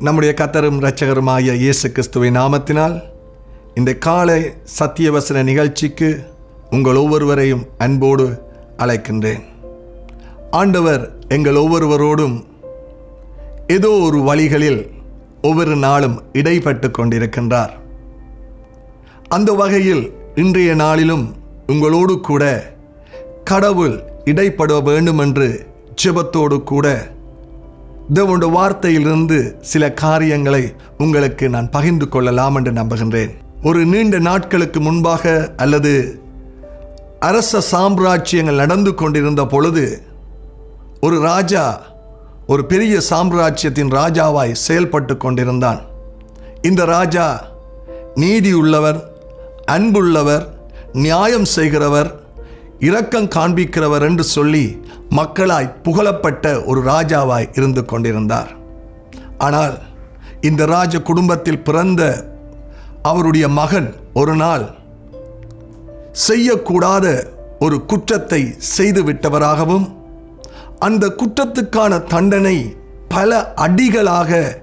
நம்முடைய கத்தரும் இரட்சகருமாய இயேசு கிறிஸ்துவின் நாமத்தினால் இந்த காலை சத்தியவசன நிகழ்ச்சிக்கு உங்கள் ஒவ்வொருவரையும் அன்போடு அழைக்கின்றேன். ஆண்டவர் எங்கள் ஒவ்வொருவரோடும் ஏதோ ஒரு வழிகளில் ஒவ்வொரு நாளும் இடைப்பட்டு கொண்டிருக்கின்றார். அந்த வகையில் இன்றைய நாளிலும் உங்களோடு கூட கடவுள் இடைப்பட வேண்டும் என்று ஜெபத்தோடு கூட தேவனுடைய வார்த்தையிலிருந்து சில காரியங்களை உங்களுக்கு நான் பகிர்ந்து கொள்ளலாம் என்று நம்புகின்றேன். ஒரு நீண்ட நாட்களுக்கு முன்பாக அல்லது அரச சாம்ராஜ்யங்கள் நடந்து கொண்டிருந்த பொழுது ஒரு ராஜா ஒரு பெரிய சாம்ராஜ்யத்தின் ராஜாவாய் செயல்பட்டு கொண்டிருந்தான். இந்த ராஜா நீதி உள்ளவர் அன்புள்ளவர் நியாயம் செய்கிறவர் இரக்கம் காண்பிக்கிறவர் என்று சொல்லி மக்களாய் புகழப்பட்ட ஒரு ராஜாவாய் இருந்து கொண்டிருந்தார். ஆனால் இந்த ராஜ குடும்பத்தில் பிறந்த அவருடைய மகன் ஒரு நாள் செய்யக்கூடாத ஒரு குற்றத்தை செய்துவிட்டவராகவும் அந்த குற்றத்துக்கான தண்டனை பல அடிகளாக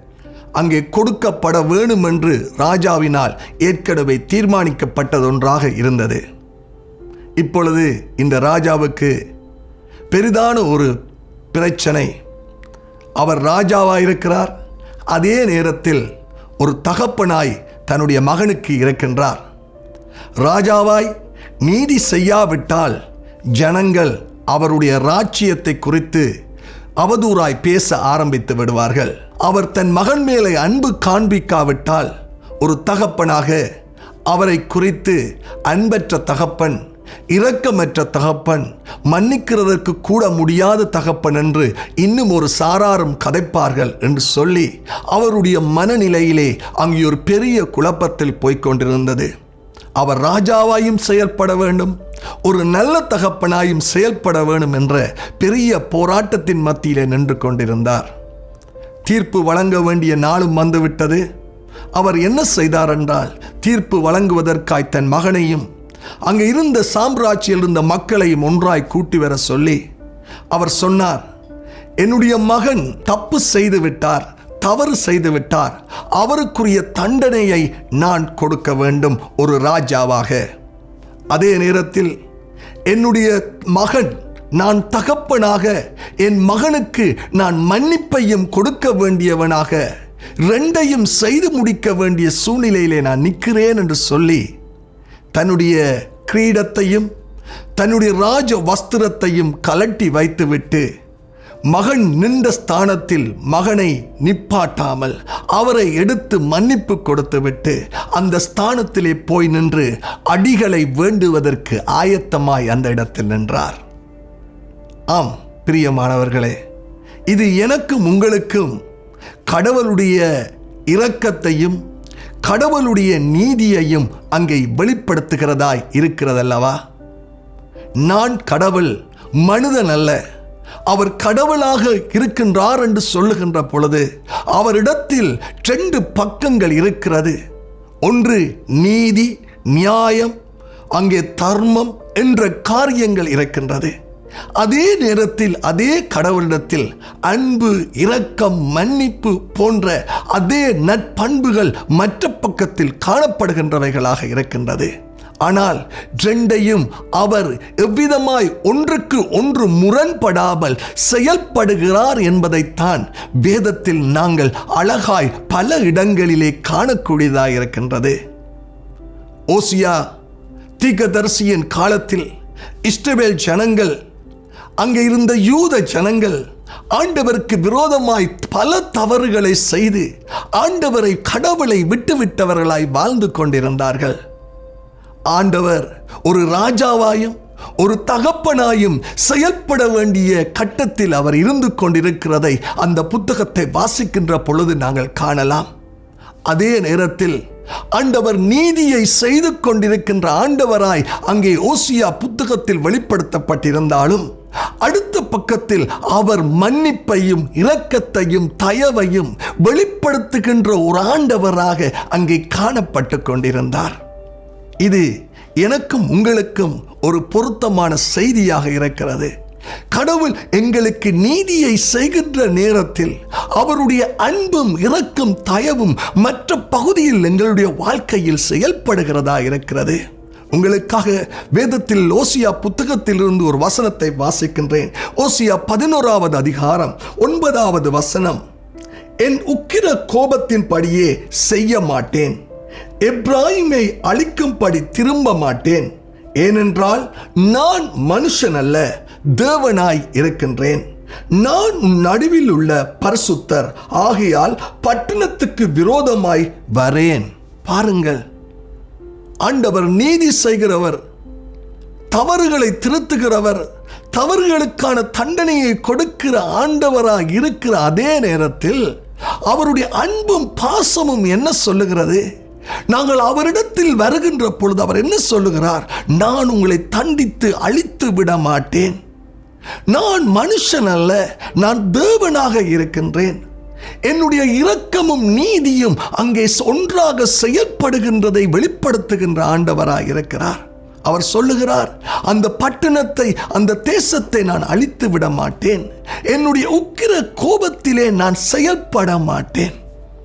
அங்கே கொடுக்கப்பட வேண்டும் என்று ராஜாவினால் ஏற்கனவே தீர்மானிக்கப்பட்டதொன்றாக இருந்தது. இப்பொழுது இந்த ராஜாவுக்கு பெரிதான ஒரு பிரச்சனை. அவர் ராஜாவாக இருக்கிறார் அதே நேரத்தில் ஒரு தகப்பனாய் தன்னுடைய மகனுக்கு இருக்கின்றார். ராஜாவாய் நீதி செய்யாவிட்டால் ஜனங்கள் அவருடைய ராஜ்யத்தை குறித்து அவதூறாய் பேச ஆரம்பித்து விடுவார்கள். அவர் தன் மகன் மேலே அன்பு காண்பிக்காவிட்டால் ஒரு தகப்பனாக அவரை குறித்து அன்பற்ற தகப்பன் இரக்கமற்ற தகப்பன் மன்னிக்கிறதற்கு கூட முடியாத தகப்பன் என்று இன்னும் ஒரு சாராரும் கதைப்பார்கள் என்று சொல்லி அவருடைய மனநிலையிலே அங்கே ஒரு பெரிய குழப்பத்தில் போய்க் கொண்டிருந்தது அவர் ராஜாவாயும் செயல்பட வேண்டும் ஒரு நல்ல தகப்பனாயும் செயல்பட வேண்டும் என்ற பெரிய போராட்டத்தின் மத்தியிலே நின்று கொண்டிருந்தார். தீர்ப்பு வழங்க வேண்டிய நாளும் வந்துவிட்டது. அவர் என்ன செய்தார் என்றால் தீர்ப்பு வழங்குவதற்காய் தன் மகனையும் அங்கே இருந்த சாம்ராஜ்யில் இருந்த மக்களையும் ஒன்றாய் கூட்டி வர சொல்லி அவர் சொன்னார் என்னுடைய மகன் தப்பு செய்து விட்டார் தவறு செய்து விட்டார். அவருக்குரிய தண்டனையை நான் கொடுக்க வேண்டும் ஒரு ராஜாவாக. அதே நேரத்தில் என்னுடைய மகன் நான் தகப்பனாக என் மகனுக்கு நான் மன்னிப்பையும் கொடுக்க வேண்டியவனாக ரெண்டையும் செய்து முடிக்க வேண்டிய சூழ்நிலையிலே நான் நிற்கிறேன் என்று சொல்லி தன்னுடைய கிரீடத்தையும் தன்னுடைய ராஜ வஸ்திரத்தையும் கலட்டி வைத்துவிட்டு மகன் நின்ற ஸ்தானத்தில் மகனை நிப்பாட்டாமல் அவரை எடுத்து மன்னிப்பு கொடுத்துவிட்டு அந்த ஸ்தானத்திலே போய் நின்று அடிகளை வேண்டுவதற்கு ஆயத்தமாய் அந்த இடத்தில் நின்றார். ஆம் பிரியமானவர்களே இது எனக்கும் உங்களுக்கும் கடவுளுடைய இரக்கத்தையும் கடவுளுடைய நீதியையும் அங்கே வெளிப்படுத்துகிறதாய் இருக்கிறதல்லவா? நான் கடவுள் மனிதன் அல்ல. அவர் கடவுளாக இருக்கின்றார் என்று சொல்லுகின்ற பொழுது அவரிடத்தில் ரெண்டு பக்கங்கள் இருக்கிறது. ஒன்று நீதி நியாயம் அங்கே தர்மம் என்ற காரியங்கள் இருக்கின்றது. அதே நேரத்தில் அதே கடவுளிடத்தில் அன்பு இரக்கம் மன்னிப்பு போன்ற அதே நற்பண்புகள் மற்ற பக்கத்தில் காணப்படுகின்றவைகளாக இருக்கின்றது. ஆனால் ரெண்டையும் அவர் எவ்விதமாய் ஒன்றுக்கு ஒன்று முரண்படாமல் செயல்படுகிறார் என்பதைத்தான் வேதத்தில் நாங்கள் அழகாய் பல இடங்களிலே காணக்கூடியதாக இருக்கின்றது. ஓசியா தீகதர்சியின் காலத்தில் இஸ்ரவேல் ஜனங்கள் அங்கே இருந்த யூத ஜனங்கள் ஆண்டவருக்கு விரோதமாய் பல தவறுகளை செய்து ஆண்டவரை கடவுளை விட்டுவிட்டவர்களாய் வாழ்ந்து கொண்டிருந்தார்கள். ஆண்டவர் ஒரு ராஜாவாயும் ஒரு தகப்பனாயும் செயல்பட வேண்டிய கட்டத்தில் அவர் இருந்து கொண்டிருக்கிறதை அந்த புத்தகத்தை வாசிக்கின்ற பொழுது நாங்கள் காணலாம். அதே நேரத்தில் ஆண்டவர் நீதியை செய்து கொண்டிருக்கின்ற ஆண்டவராய் அங்கே ஓசியா புத்தகத்தில் வெளிப்படுத்தப்பட்டிருந்தாலும் அடுத்த பக்கத்தில் அவர் மன்னிப்பையும் இரக்கத்தையும் தயவையும் வெளிப்படுத்துகின்ற ஒரு ஆண்டவராக அங்கே காணப்பட்டு கொண்டிருந்தார். இது எனக்கும் உங்களுக்கும் ஒரு பொருத்தமான செய்தியாக இருக்கிறது. கடவுள் எங்களுக்கு நீதியை செய்கின்ற நேரத்தில் அவருடைய அன்பும் இரக்கம் தயவும் மற்ற பகுதியில் எங்களுடைய வாழ்க்கையில் செயல்படுகிறதா இருக்கிறது. உங்களுக்காக வேதத்தில் ஓசியா புத்தகத்தில் இருந்து ஒரு வசனத்தை வாசிக்கின்றேன். ஓசியா பதினோராவது அதிகாரம் ஒன்பதாவது வசனம். என் உக்கிர கோபத்தின்படியே செய்ய மாட்டேன். எப்ராஹிமை அழிக்கும்படி திரும்ப மாட்டேன். ஏனென்றால் நான் மனுஷன் அல்ல தேவனாய் இருக்கின்றேன். நான் உன் நடுவில் உள்ள பரிசுத்தர். ஆகையால் பட்டணத்துக்கு விரோதமாய் வரேன். பாருங்கள். ஆண்டவர் நீதி செய்கிறவர். தவறுகளை திருத்துகிறவர். தவறுகளுக்கான தண்டனையை கொடுக்கிற ஆண்டவராக இருக்கிற அதே நேரத்தில் அவருடைய அன்பும் பாசமும் என்ன சொல்லுகிறது? நாங்கள் அவரிடத்தில் வருகின்ற பொழுது அவர் என்ன சொல்லுகிறார்? நான் உங்களை தண்டித்து அழித்து விட மாட்டேன் நான் மனுஷன் அல்ல நான் தேவனாக இருக்கின்றேன். என்னுடைய இரக்கமும் நீதியும் அங்கே ஒன்றாக செயல்படுகின்றதை வெளிப்படுத்துகின்ற ஆண்டவராக இருக்கிறார். அவர் சொல்லுகிறார் அந்த பட்டணத்தை அந்த தேசத்தை நான் அழித்து விட மாட்டேன். என்னுடைய உக்கிர கோபத்திலே நான் செயல்பட மாட்டேன்.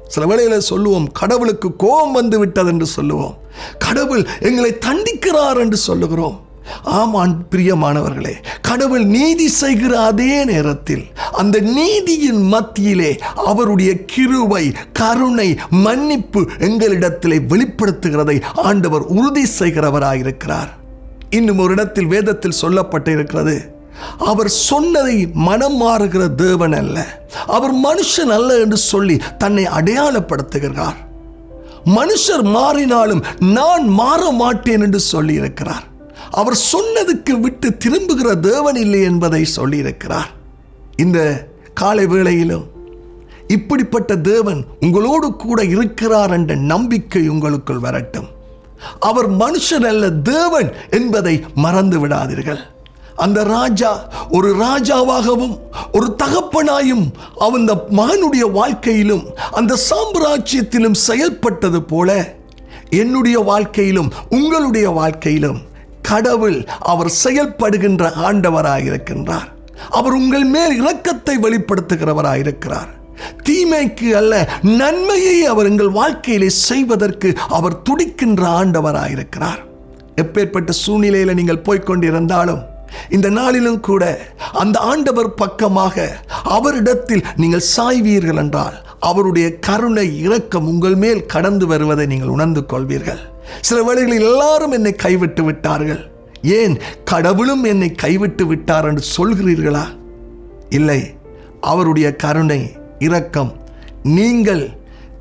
சில வேளையில் சொல்லுவோம் கடவுளுக்கு கோபம் வந்து விட்டது என்று சொல்லுவோம். கடவுள் எங்களை தண்டிக்கிறார் என்று சொல்லுகிறோம். ஆமான் பிரியமானவர்களே கடவுள் நீதி செய்கிற அதே நேரத்தில் அந்த நீதியின் மத்தியிலே அவருடைய கிருவை கருணை மன்னிப்பு எங்களிடத்திலே வெளிப்படுத்துகிறதை ஆண்டவர் உறுதி செய்கிறவராயிருக்கிறார். இன்னும் ஒரு இடத்தில் வேதத்தில் சொல்லப்பட்டு இருக்கிறது அவர் சொன்னதை மனம் மாறுகிற தேவன் அல்ல அவர் மனுஷன் அல்ல என்று சொல்லி தன்னை அடையாளப்படுத்துகிறார். மனுஷர் மாறினாலும் நான் மாற மாட்டேன் என்று சொல்லியிருக்கிறார். அவர் சொன்னதுக்கு விட்டு திரும்புகிற தேவன் இல்லை என்பதை சொல்லியிருக்கிறார். இந்த காலை வேளையிலும் இப்படிப்பட்ட தேவன் உங்களோடு கூட இருக்கிறார் என்ற நம்பிக்கை உங்களுக்குள் வரட்டும். அவர் மனுஷன் அல்ல தேவன் என்பதை மறந்து விடாதீர்கள். அந்த ராஜா ஒரு ராஜாவாகவும் ஒரு தகப்பனாயும் அந்த மகனுடைய வாழ்க்கையிலும் அந்த சாம்ராஜ்யத்திலும் செயல்பட்டது போல என்னுடைய வாழ்க்கையிலும் உங்களுடைய வாழ்க்கையிலும் கடவுள் அவர் செயல்படுகின்ற ஆண்டவராக இருக்கின்றார் அவர் உங்கள் மேல் இரக்கத்தை வெளிப்படுத்துகிறவராக இருக்கிறார் தீமைக்கு அல்ல நன்மையை அவர் எங்கள் வாழ்க்கையிலே செய்வதற்கு அவர் துடிக்கின்ற ஆண்டவராக இருக்கிறார் எப்பேற்பட்ட சூழ்நிலையில நீங்கள் போய்கொண்டிருந்தாலும் இந்த நாளிலும் கூட அந்த ஆண்டவர் பக்கமாக அவரிடத்தில் நீங்கள் சாய்வீர்கள் என்றால் அவருடைய கருணை இரக்கம் உங்கள் மேல் கடந்து வருவதை நீங்கள் உணர்ந்து கொள்வீர்கள். சில வேளைகளில் எல்லாரும் என்னை கைவிட்டு விட்டார்கள். ஏன் கடவுளும் என்னை கைவிட்டு விட்டார் என்று சொல்கிறீர்களா? இல்லை அவருடைய கருணை இரக்கம் நீங்கள்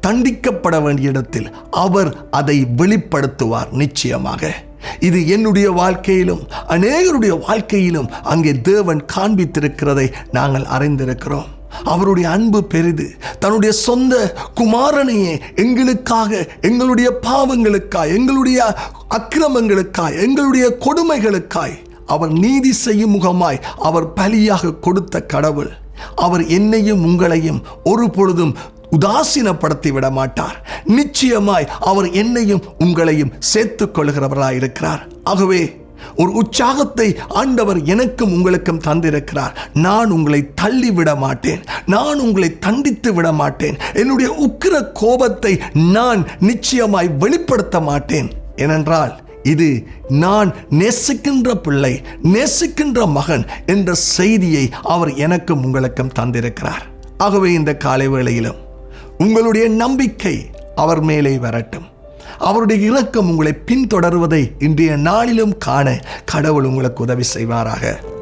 தண்டிக்கப்பட வேண்டிய இடத்தில் அவர் அதை வெளிப்படுத்துவார் நிச்சயமாக. இது என்னுடைய வாழ்க்கையிலும் அநேகருடைய வாழ்க்கையிலும் அங்கே தேவன் காண்பித்திருக்கிறதை நாங்கள் அறிந்திருக்கிறோம். அவருடைய அன்பு பெரிது. தன்னுடைய சொந்த குமாரனையே எங்களுக்காக எங்களுடைய பாவங்களுக்காய் எங்களுடைய அக்கிரமங்களுக்காய் எங்களுடைய கொடுமைகளுக்காய் அவர் நீதி செய்யும் முகமாய் அவர் பலியாக கொடுத்த கடவுள். அவர் என்னையும் உங்களையும் ஒரு பொழுதும் உதாசீனப்படுத்தி விட மாட்டார். நிச்சயமாய் அவர் என்னையும் உங்களையும் சேர்த்துக் கொள்கிறவராயிருக்கிறார். ஆகவே ஒரு உற்சாகத்தை ஆண்டவர் எனக்கும் உங்களுக்கும் தந்திருக்கிறார். நான் உங்களை தள்ளி விட மாட்டேன். நான் உங்களை தண்டித்து விட மாட்டேன். என்னுடைய உக்கிர கோபத்தை நான் நிச்சயமாய் வெளிப்படுத்த மாட்டேன். ஏனென்றால் இது நான் நேசிக்கின்ற பிள்ளை நேசிக்கின்ற மகன் என்ற செய்தியை அவர் எனக்கும் உங்களுக்கும் தந்திருக்கிறார். ஆகவே இந்த காலை வேளையிலும் உங்களுடைய நம்பிக்கை அவர் மேலே வரட்டும். அவருடைய இலக்கம் உங்களை பின்தொடர்வதை இன்றைய நாளிலும் காண கடவுள் உங்களுக்கு உதவி செய்வாராக.